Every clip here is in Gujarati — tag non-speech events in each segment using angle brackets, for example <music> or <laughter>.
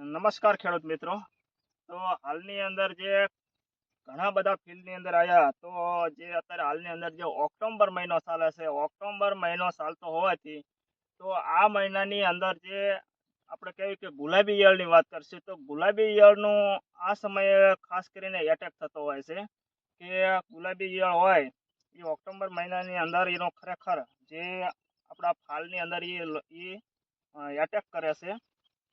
નમસ્કાર ખેડૂત મિત્રો. તો હાલની અંદર જે ઘણા બધા ફિલ્ડની અંદર આવ્યા તો જે અત્યારે હાલની અંદર જે ઓક્ટોબર મહિનો ચાલે છે ઓક્ટોબર મહિનો ચાલતો હોવાથી, તો આ મહિનાની અંદર જે આપણે કહેવી કે ગુલાબી ઈયળની વાત કરશું, તો ગુલાબી ઈયળનું આ સમયે ખાસ કરીને એટેક થતો હોય છે કે ગુલાબી ઈયળ હોય, એ ઓક્ટોબર મહિનાની અંદર એનો ખરેખર જે આપણા ફાલની અંદર એ એટેક કરે છે.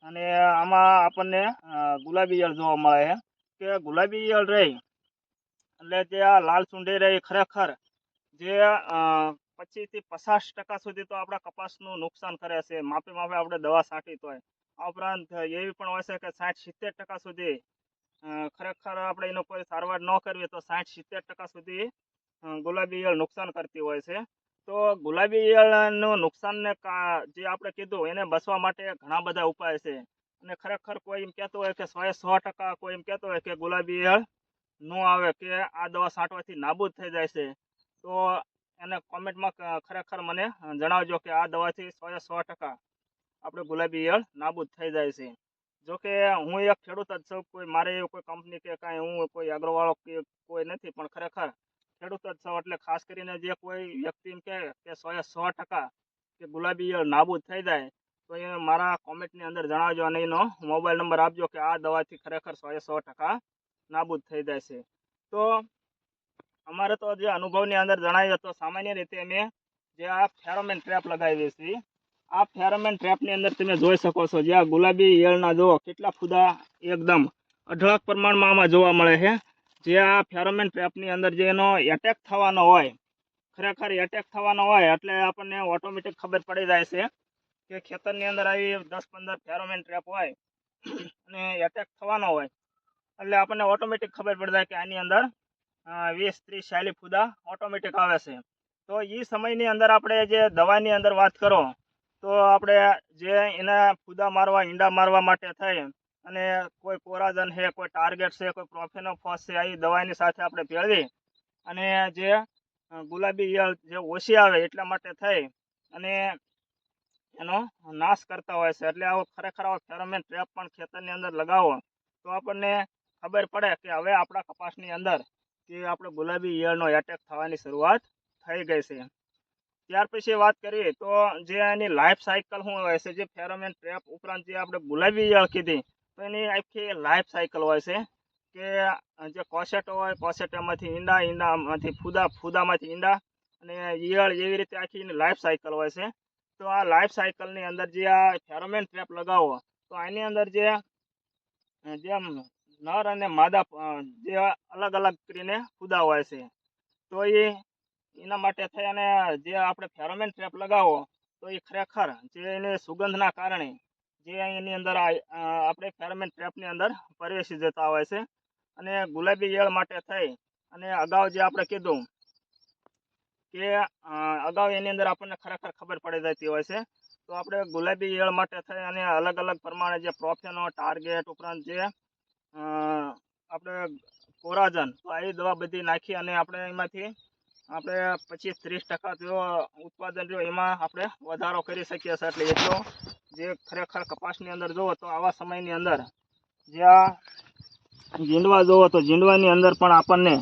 અને આમાં આપણને ગુલાબી ઈયળ જોવા મળે છે. કે ગુલાબી ઈયળ રહી, એટલે જે આ લાલ સુંઢી રહી ખરેખર, જે પચીસથી પચાસ ટકા સુધી તો આપણા કપાસનું નુકસાન કરે છે. માપે માપે આપણે દવા છાંટી તોય. આ ઉપરાંત એવી પણ હોય છે કે સાઠ સિત્તેર ટકા સુધી ખરેખર આપણે એનો કોઈ સારવાર ન કરવી તો સાઠ સિત્તેર ટકા સુધી ગુલાબી ઈયળ નુકસાન કરતી હોય છે. તો ગુલાબી ઈયળનું નુકસાનને જે આપણે કીધું, એને બચવા માટે ઘણા બધા ઉપાય છે. અને ખરેખર કોઈ એમ કહેતો હોય કે સો સો ટકા કોઈ એમ કહેતો હોય કે ગુલાબી ઈયળ ન આવે કે આ દવા છાંટવાથી નાબૂદ થઈ જાય છે. તો એને કોમેન્ટમાં ખરેખર મને જણાવજો કે આ દવાથી સો સો ટકા આપણે ગુલાબી ઈયળ નાબૂદ થઈ જાય છે. જો કે હું એક ખેડૂત જ છું, કોઈ મારે કોઈ કંપની કે કાંઈ, હું કોઈ અગ્રવાળો કે કોઈ નથી, પણ ખરેખર ખેડૂત જ છો. એટલે ખાસ કરીને જે કોઈ વ્યક્તિ એમ કહે કે સો એ સો ટકા કે ગુલાબી ઈયળ નાબૂદ થઈ જાય, તો એ મારા કોમેન્ટની અંદર જણાવજો અને એનો મોબાઈલ નંબર આપજો કે આ દવાથી ખરેખર સો એ સો ટકા નાબૂદ થઈ જાય છે. તો અમારે તો જે અનુભવની અંદર જણાવ્યું તો સામાન્ય રીતે અમે જે આ ફેરોમેન ટ્રેપ લગાવીએ છીએ, આ ફેરોમેન ટ્રેપની અંદર તમે જોઈ શકો છો જે આ ગુલાબી ઈયળના જુઓ, કેટલા ફૂદા એકદમ અઢળક પ્રમાણમાં આમાં જોવા મળે છે. જે આ ફેરોમેન ટ્રેપની અંદર જે એનો એટેક થવાનો હોય, ખરેખર એટેક થવાનો હોય એટલે આપણને ઓટોમેટિક ખબર પડી જાય છે કે ખેતરની અંદર આવી દસ પંદર ફેરોમેન ટ્રેપ હોય <clears throat> અને એટેક થવાનો હોય. એટલે આપણને ઓટોમેટિક ખબર પડી જાય કે આની અંદર વીસ ત્રીસ ચાલીસ ફૂદા ઓટોમેટિક આવે છે. તો એ સમયની અંદર આપણે જે દવાની અંદર વાત કરો, તો આપણે જે એના ફૂદા મારવા, ઈંડા મારવા માટે થઈ અને કોઈ કોરાજન છે, કોઈ ટાર્ગેટ છે, કોઈ પ્રોફેનોફોસ છે, આવી દવાની સાથે આપણે ભેળવી અને જે ગુલાબી ઈયળ જે ઓછી આવે એટલા માટે થઈ અને એનો નાશ કરતા હોય છે. એટલે આવો ખરેખર આવો ફેરોમેન ટ્રેપ પણ ખેતરની અંદર લગાવો. તો આપણને ખબર પડે કે હવે આપણા કપાસની અંદર કે આપણે ગુલાબી ઈયળનો એટેક થવાની શરૂઆત થઈ ગઈ છે. ત્યાર પછી વાત કરીએ તો જે એની લાઈફ સાયકલ શું હોય છે, જે ફેરોમેન ટ્રેપ ઉપરાંત જે આપણે ગુલાબી ઈયળ કીધી તો એની આખી લાઈફ સાયકલ હોય છે કે જે કોસેટો હોય કોસેટામાંથી ઈંડા, ઈંડામાંથી ફૂદા, ફૂદામાંથી ઈંડા અને ઈયળ એવી રીતે આખી એની લાઈફ સાયકલ હોય છે. તો આ લાઈફ સાયકલની અંદર જે આ ફેરોમેન ટ્રેપ લગાવો, તો આની અંદર જે જેમ નર અને માદા જે અલગ અલગ કરીને ફૂદા હોય છે. તો એ, એના માટે થઈ અને જે આપણે ફેરોમેન ટ્રેપ લગાવો, તો એ ખરેખર જે એની સુગંધના કારણે જે એની અંદર આપણે ફેરમેન ટ્રેપની અંદર પ્રવેશી જતા હોય છે અને ગુલાબી ઈયળ માટે થઈ અને અગાઉ જે આપણે કીધું કે અગાઉ એની અંદર આપણને ખરેખર ખબર પડી જતી હોય છે, તો આપણે ગુલાબી ઈયળ માટે થઈ અને અલગ અલગ પ્રમાણે જે પ્રોફેનો ટાર્ગેટ ઉપરાંત જે આપણે કોરાજન, તો આવી દવા બધી નાખી અને આપણે એમાંથી આપણે પચીસ ત્રીસ ટકા જેવો ઉત્પાદન રહ્યો, એમાં આપણે વધારો કરી શકીએ છીએ. એટલે એટલો જે ખરેખર કપાસની અંદર જુઓ તો આવા સમયની અંદર જે આ ઝીંડવા જુઓ તો જીંડવાની અંદર પણ આપણને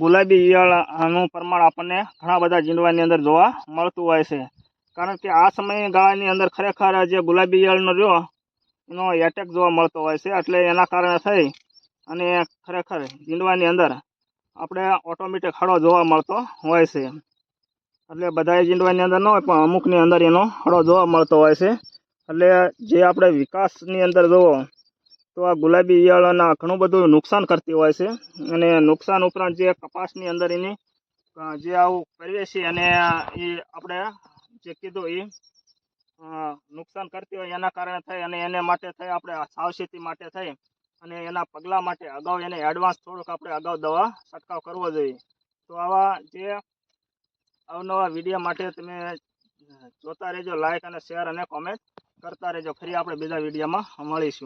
ગુલાબી ઈયળનું પ્રમાણ આપણને ઘણા બધા ઝીંડવાની અંદર જોવા મળતું હોય છે. કારણ કે આ સમયગાળાની અંદર ખરેખર જે ગુલાબી ઈયળનો રહ્યો, એનો એટેક જોવા મળતો હોય છે. એટલે એના કારણે થઈ અને ખરેખર ઝીંડવાની અંદર આપણે ઓટોમેટિક હળો જોવા મળતો હોય છે. એટલે બધા ઝીંડવાની અંદર ન હોય પણ અમુકની અંદર એનો હળો જોવા મળતો હોય છે. એટલે જે આપણે વિકાસની અંદર જુઓ, તો આ ગુલાબી ઈયળના ઘણું બધું નુકસાન કરતી હોય છે. અને નુકસાન ઉપરાંત જે કપાસની અંદર એની જે આવું કરીએ છીએ અને એ આપણે જે કીધું એ નુકસાન કરતી હોય એના કારણે થઈ અને એને માટે થઈ આપણે સાવચેતી માટે થઈ અને એના પગલાં માટે અગાઉ એને એડવાન્સ થોડુંક આપણે અગાઉ દવા છંટકાવ કરવો જોઈએ. તો આવા જે અવનવા વીડિયો માટે તમે જોતા રહેજો લાઇક અને શેર અને કોમેન્ટ કરતા રહેજો. ફરી આપણે બીજા વિડીયોમાં મળીશું.